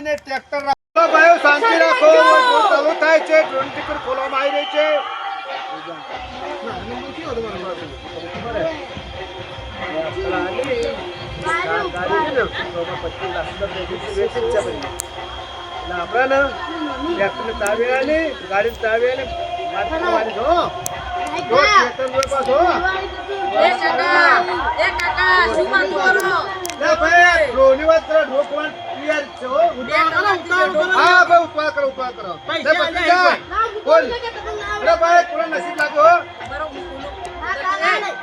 ગાડીને ટ્રેક્ટર ભાઈઓ શાંતિ રાખો. ચાલુ થાય છે. ડ્રોન ટિકિટ ખોલવામાં આવી રહી છે. આપણે ને ચાવી આલી ગાડી ચાવી આલી કાકા એ કાકા શું વાતું કરો? લે ભાઈ ડ્રોનની વાત કરો ડ્રો ક્લિયર છે હો. હા ભાઈ ઉપાડ કરો ઉપાડ કરો. લે ભત્રીજા, બોલ. અરે ભાઈ થોડો નસીબ લાગ્યો હો.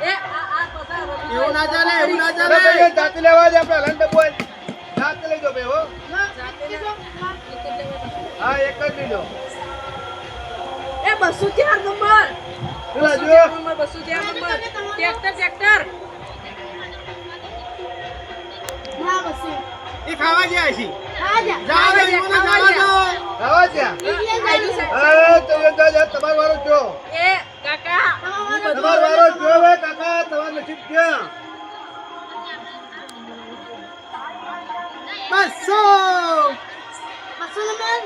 એ આ આ પસાર એવું ના ચાલે એવું ના અરે ભાઈ જાતે લેવા દે આપણે હલન જ. જાતે લઈ જાઓ ભાઈ હો. હા એક જ લઈ લો એ બસો ચાર નંબર. બસો નંબર બસો ચાર નંબર. Tractor tractor. એ ખાવા ગયા છે. તમારો વારો જો એ કાકા. હું બધું તમારો વારો જો કાકા તમારો નસીબ ક્યાં? બસો.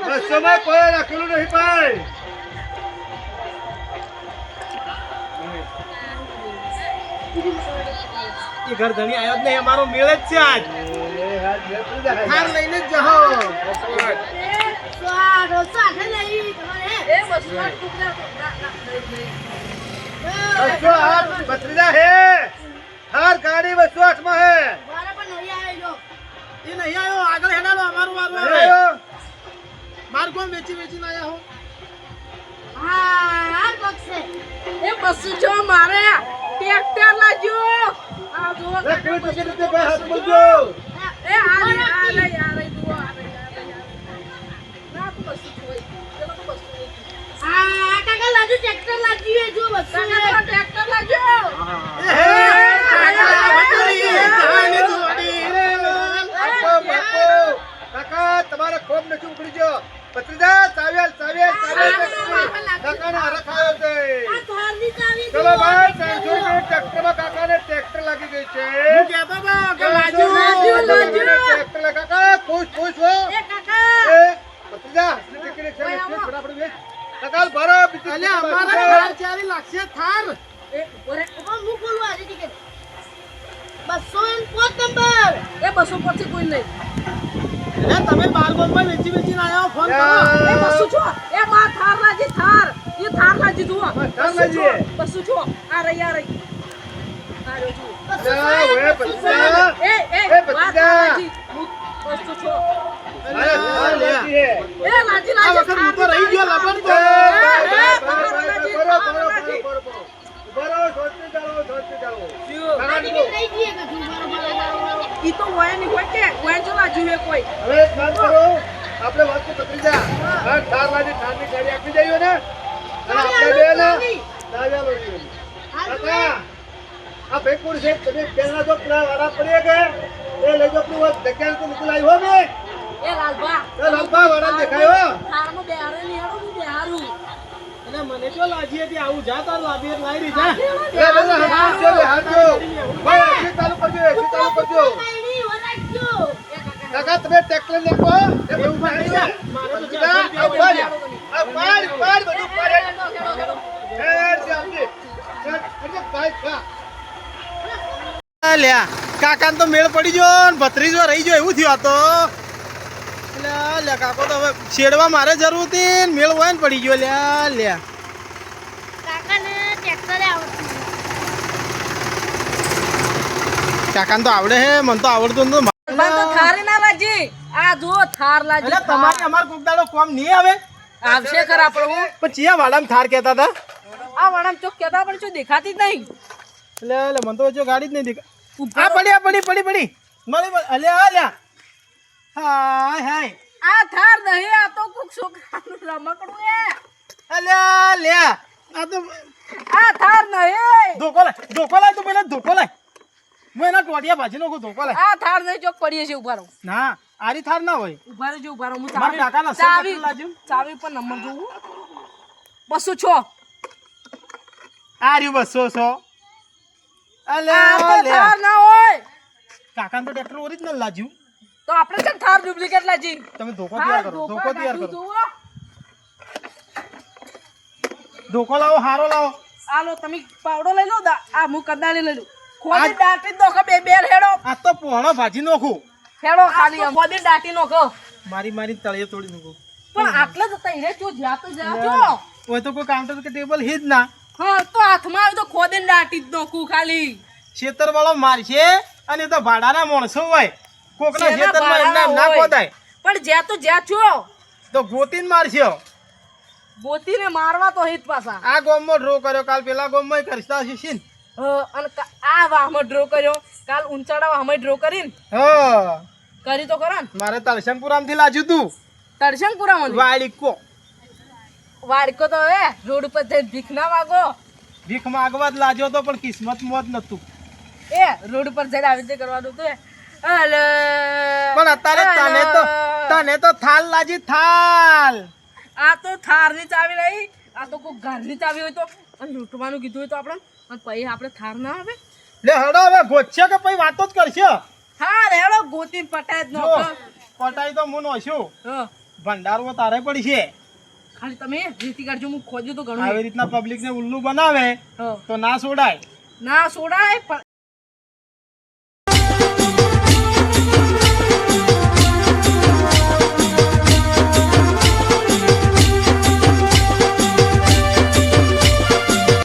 બસો માં કોઈ રાખેલું નહીં ભાઈ. એ ઘર ધણી આવ્યો જ નહીં અમારો મેળ જ છે આજ. થાર લઈને જ જહો એ બસો આઠ બત્રીજા હે. હાર ગાડી બસો આઠમાં હે. એ નહીં આવ્યો. આગળ હેડાડો અમારું વારું. માર કોણ વેચી વેચીને આયા હો? એ બસો છો મારે. ટ્રેક્ટર લાગ્યો. આ લે, કાકા, કોઈ ટિકિટ બસો નથી ભાઈ, હાથ છો. બોલજો. એ આ રહી, આ રહી, આ રહી, જુઓ, આ રહી, આ રહી, આ રહી. ના, તો બસો છો, એ. પેલો તો બસો નહીં. કાકા, પેલો ટ્રેક્ટર લાજો. એ હે વટારી, જવાની જોડી રે. બાપો, બાપો. કાકા તમારે ખોબ નથી ઉપડી ગયો. હરખ આવ્યો છે ચલો ભાઈ ત્રણસો ટ્રેક્ટર લાગી ગઈ છે હું કહેતો હતો કે લાજુ લાજુ, લાજુ. ટ્રેક્ટર લા- કાકા ખુશ ખુશ હો એ કાકા એ ભત્રીજા હસની ટીકડી છે હસની ફટાફટ વેચ. કાકા ભરો બીજી અલ્યા અમારે ટીકડી થાર ચાલી લાગશે થાર એ ઊભો રે. એ બસો પછી કોઈ નહીં. એ તમે બાર ગોળમાં વેચી વેચીને આયા હો, ફોન કરો. એ બસો છો. એ માં થાર લાજી થાર. એ થાર લાજી જુઓ. થાર બસો લાજી. બસો છો. આ રહી આ રહી. એ. લાજી. બસો થાર લાજી આ લાજી વખત હું તો રહી ગયો લબન એ, તો ભાઈ, એ, ભાઈ, તમારે ભાઈ, લાગી, ભાઈ, ભરો, તમારે ભરો, લાગી. ભરો, ભરો, ભરો. ભરો, સોચતી જાઓ, સોચતી જાઓ. કાકા નીકળો. ઈ તો હોય નહીં હોય કે હોય જો લાજી હે કોઈ હવે એક કામ કરો આપણે વાત તો પકડી જા હા ઠાર લાજી ઠારની ગાડી આપી દઈએ ને? અને આપણે બે ને દાવ્યા લો કાકા આ ભેગપુર છે તમે પેલા તો પેલા વાળા પડીએ કે એ લઈ જો પેલું જગ્યા તો મોકલાઈ હો ને? એ લાલભા. એ લાલભા વાળા દેખાયો થારમાં બેહારે નહીં હેડો હું બેહારું. અને મને તો લાગી હતી આવું જા તાર લાગી લાવી રહી જા. એ બધા હાથ જો હાથ જો ભાઈ એસી કરજો એસી કરજો કાકા તમે ટ્રેક્ટર લેકો એ બધું પાડી બધા આ પાડ આ પાડ પાડ બધું પાડ. હેડ છે આપજે હેડ ભાઈ ખા. લ્યા કાકાને તો મેળ પડી ગયો ને ભત્રીજો રહી ગયો એવું થયું આ તો. લ્યા લ્યા કાકો તો હવે છેડવા મારે જરૂર હતી ને મેળ હોય ને પડી ગયો લ્યા લ્યા કાકાને તો આવડે હે મને તો આવડતું નતું પણ તો થારે ના લાજી આ જુઓ થાર લાજી એટલે તમારે અમાર કુકડાળો કોમ નહીં આવે? આવશે ખરા પણ હું. પણ ચિયા વાડામ થાર કહેતા હતા? આ વાડામ ચોક કહેતા પણ શું દેખાતી જ નહીં. એટલે એટલે મને તો જો ગાડી જ નહીં દેખા આ પડી આ પડી પડી પડી. મળી મળી અલ્યા લ્યા. હાય હાય. આ થાર નહીં આ તો કોક છોકરાનું રમકડું એ અલ્યા લ્યા. આ તો આ થાર નહીં. ધોકો લાય ધોકો લાય તું પેલા ધોકો લાય. હું એના ટોટિયા ભાજી નાખું ધોકો લે આ થાર નહીં ચોક પડીએ છે ઊભા રહો. ના આરી થાર ના હોય. ઉભારો જો ઉભારો હું ચાવી કાકા ના ચાવી ચાવી પર નંબર જોઉં બસો છો. આરી બસો છો. અલે અલે. થાર ના હોય. કાકા તો ટ્રેક્ટર ઓરિજિનલ લાગ્યું. તો આપણે ને થાર ડુપ્લિકેટ લાજી તમે ધોકો તૈયાર કરો ધોકો તૈયાર કરો. ધોકો લાવો હારો લાવો. આલો તમે પાવડો લઈ લો આ હું કદાળી લઈ લઉં. ખોદી દાટી નોખો? બે બે હેડો આ તો પોણો ભાજી નોખો. હેડો ખાલી. ખોદી દાટી નોખો? મારી મારી તળિયે તોડી નોખો. પણ આટલા જ હતા હીરે જો જ્યાં તો જ્યાં જો. હોય તો કોઈ કાઉન્ટર કે ટેબલ હી જ ના. હા તો હાથમાં આવ્યું તો ખોદીને દાટી જ નાખું ખાલી. ખેતર વાળો મારશે અને તો ભાડાના માણસો હોય. કોકના ખેતરમાં એમને ના ખોદાય. પણ જ્યાં તો જ્યાં છો. તો ગોતીને મારશે. ગોતીને મારવા તો હિત પાછા. આ ગોમમાં ડ્રો કર્યો કાલ પેલા ગોમમાં કરતા હશે અને આ વાહમાં ડ્રો કર્યો. કાલ ઊંચાડા વાહમાં ડ્રો કરીને હા. કરી તો કરો ને. મારે તલસંગપુરામથી લાજ્યું તું. તડશંકપુરામાં વાડીકો. વાળીકો તો હવે રોડ ઉપર જઈને ભીખ ના માગો. ભીખ માગવા જ લાજ્યો તો પણ કિસ્મત મોત નતું એ રોડ ઉપર જઈને આવી રીતે કરવાનું હતું પણ અત્યારે તને તો તને તો થાલ લાજી થાલ. આ તો થારની ચાવી લઈ. આ તો કોઈ ઘરની ચાવી હોય તો. અને લૂંટવાનું કીધું હોય તો આપણે. અને પછી આપણે થાર ના આવે? લે હડો હવે ગોતશે કે પછી વાતો જ કરશે? હા રેડો ગોતી પટાય જ નો પટાઈ તો હું નોશું. ભંડારો તારે પડી છે. ખાલી તમે રીતિ કાઢજો હું ખોજ્યું તો આવી ઘણું રીતના પબ્લિક ને ઉલ્લુ બનાવે તો ના છોડાય. ના સોડાય પણ